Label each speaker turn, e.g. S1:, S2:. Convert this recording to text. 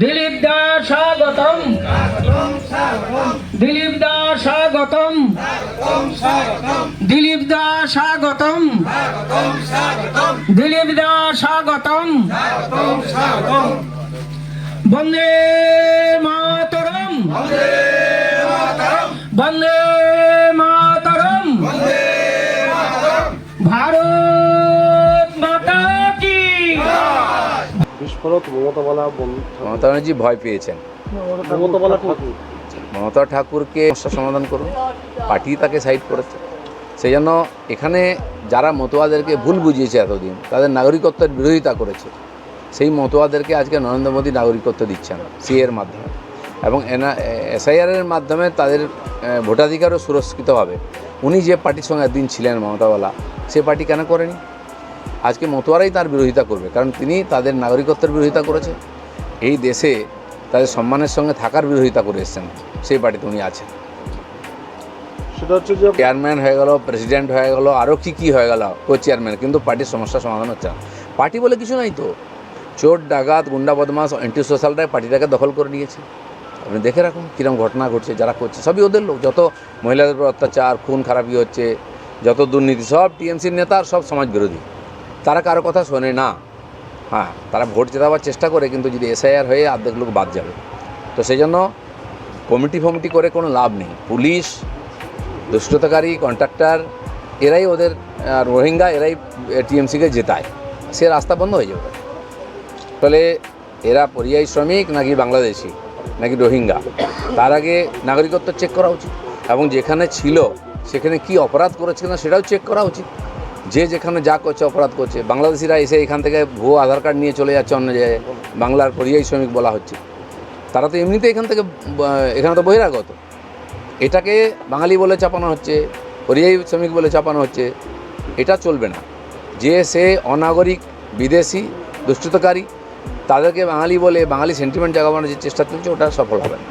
S1: দিলীপ দা স্বাগতম। দিলীপ দা স্বাগতম। দিলীপ দা স্বাগতম। দিলীপ দা স্বাগতম। বন্দে
S2: মমতা ব্যানার্জি ভয় পেয়েছেন।
S3: মমতাবালা ঠাকুর।
S2: মমতা ঠাকুরকে সমস্যা সমাধান করুন। পার্টি তাকে সাইড করেছে। সেই জন্য এখানে যারা মতুয়াদেরকে ভুল বুঝিয়েছে এতদিন তাদের নাগরিকত্বের বিরোধিতা করেছে। সেই মতুয়াদেরকে আজকে নরেন্দ্র মোদী নাগরিকত্ব দিচ্ছেন সি এর মাধ্যমে। এবং এনা এসআইআরের মাধ্যমে তাদের ভোটাধিকারও সুরক্ষিত হবে। উনি যে পার্টির সঙ্গে একদিন ছিলেন মমতাওয়ালা সে পার্টি কেন করেনি? আজকে মতুয়ারাই তার বিরোধিতা করবে কারণ তিনি তাদের নাগরিকত্বের বিরোধিতা করেছে। এই দেশে তাদের সম্মানের সঙ্গে থাকার বিরোধিতা করে এসেছেন সেই পার্টিতে উনি আছেন।
S3: সেটা হচ্ছে যে
S2: চেয়ারম্যান হয়ে গেল প্রেসিডেন্ট হয়ে গেল আরও কী কী হয়ে গেল কো চেয়ারম্যান কিন্তু পার্টির সমস্যার সমাধান হচ্ছে না। পার্টি বলে কিছু নাই তো। চোর ডাকাত গুন্ডা বদমাস অ্যান্টি সোশ্যালটাই পার্টিটাকে দখল করে নিয়েছে। আপনি দেখে রাখুন কীরকম ঘটনা ঘটছে যারা করছে। সবই ওদের লোক যত মহিলাদের উপর অত্যাচার খুন খারাপি হচ্ছে যত দুর্নীতি সব টিএমসির নেতা আর সব সমাজ বিরোধী। তারা কারও কথা শোনে না। হ্যাঁ তারা ভোট জেতাবার চেষ্টা করে, কিন্তু যদি এসআইআর হয়ে অর্ধেক লোক বাদ যাবে। তো সেই জন্য কমিটি ফমিটি করে কোনো লাভ নেই। পুলিশ দুষ্টতাকারী কন্ট্রাক্টর, এরাই ওদের রোহিঙ্গা, এরাই টিএমসিকে জেতায়। সে রাস্তা বন্ধ হয়ে যাবে। ফলে এরা পরিযায়ী শ্রমিক নাকি বাংলাদেশি, নাকি রোহিঙ্গা? তার আগে নাগরিকত্ব চেক করা উচিত। এবং যেখানে ছিল, সেখানে কি অপরাধ করেছে না সেটাও চেক করা উচিত। যে যেখানে যা করছে, অপরাধ করছে, বাংলাদেশিরা এসে এখান থেকে ভুয়ো আধার কার্ড নিয়ে চলে যাচ্ছে অন্য জায়গায়, বাংলার পরিযায়ী শ্রমিক বলা হচ্ছে। তারা তো এমনিতে এখান থেকে এখানে তো বহিরাগত। এটাকে বাঙালি বলে চাপানো হচ্ছে, পরিযায়ী শ্রমিক বলে চাপানো হচ্ছে, এটা চলবে না। যে সে অনাগরিক, বিদেশি দুষ্টতাকারী তাদেরকে বাঙালি বলে, বাঙালি সেন্টিমেন্ট জাগানোর যে চেষ্টা চলছে, ওটা সফল হবে না।